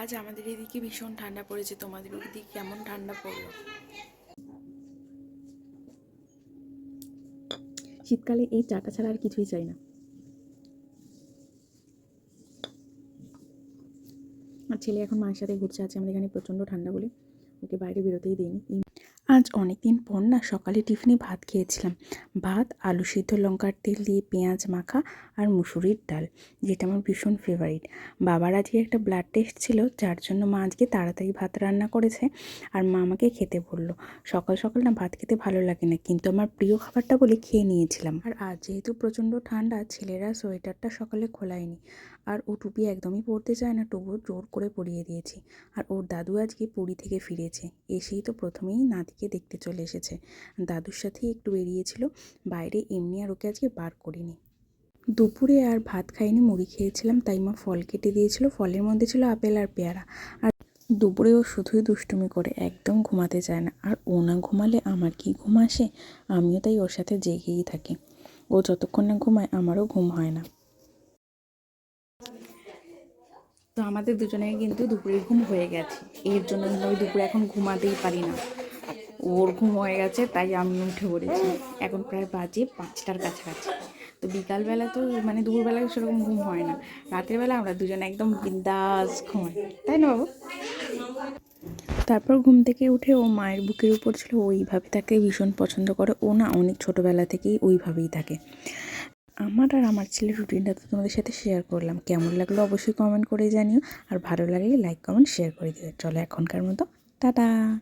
আজ আমাদের এদিকে ভীষণ ঠান্ডা পড়েছে। তোমাদের ওদিকে কেমন ঠান্ডা পড়ল? শীতকালে এই চাটা ছাড়া আর কিছুই চাই না। আর ছেলে এখন মায়ের সাথে ঘুরছে আছে আমাদের এখানে প্রচণ্ড ঠান্ডা বলে। ওকে বাইরে বেরোতেই দিইনি। আজ অনেক দিন পর না সকালে টিফিনে ভাত খেয়েছিলাম। ভাত, আলু সিদ্ধ লঙ্কার তেল দিয়ে পেঁয়াজ মাখা আর মুসুরির ডাল, যেটা আমার ভীষণ ফেভারিট বাবার আজকে একটা ব্লাড টেস্ট ছিল, যার জন্য মা আজকে তাড়াতাড়ি ভাত রান্না করেছে আর মা আমাকে খেতে বলল। সকাল সকাল না ভাত খেতে ভালো লাগে না, কিন্তু আমার প্রিয় খাবারটা বলে খেয়ে নিয়েছিলাম। আর আজ যেহেতু প্রচণ্ড ঠান্ডা, ছেলেরা সোয়েটারটা সকালে খোলায়নি। আর ও টুপি একদমই পরতে চায় না, তবুও জোর করে পরিয়ে দিয়েছি। আর ওর দাদু আজকে পুরী থেকে ফিরেছে, এসেই তো প্রথমেই নাতিকে দেখতে চলে এসেছে। দাদুর সাথেই একটু বেরিয়েছিল, বাইরে এমনি আর ওকে আজকে বার করিনি। দুপুরে আর ভাত খাইনি, মুড়ি খেয়েছিলাম, তাই মা ফল কেটে দিয়েছিল, ফলের মধ্যে ছিল আপেল আর পেয়ারা। আর দুপুরে ও শুধুই দুষ্টুমি করে, একদম ঘুমাতে চায় না। আর ও না ঘুমালে আমার কি ঘুম আসে? আমিও তাই ওর সাথে জেগেই থাকি। ও যতক্ষণ না ঘুমায়, আমারও ঘুম হয় না। তো আমাদের দুজনের কিন্তু দুপুরের ঘুম হয়ে গেছে। এর জন্য আমি দুপুরে এখন ঘুমাতেই পারি না। ওর ঘুম হয়ে গেছে, তাই আমি উঠে পড়েছি। এখন প্রায় বাজে পাঁচটার কাছাকাছি। তো বিকালবেলা তো মানে দুপুরবেলা সেরকম ঘুম হয় না। রাতের বেলা আমরা দুজনে একদম বিন্দাস ঘুমাই। তাই না বাবু? তারপর ঘুম থেকে উঠে ও মায়ের বুকের উপর ছিল ওইভাবে তাকে ভীষণ পছন্দ করে। ও না, অনেক ছোটোবেলা থেকেই ওইভাবেই থাকে। আমার আর আমার ছেলের রুটিনটা তো তোমাদের সাথে শেয়ার করলাম। কেমন লাগল অবশ্যই কমেন্ট করে জানিও। আর ভালো লাগলে লাইক কমেন্ট শেয়ার করে দিও। চলো এখনকার মতো, টাটা!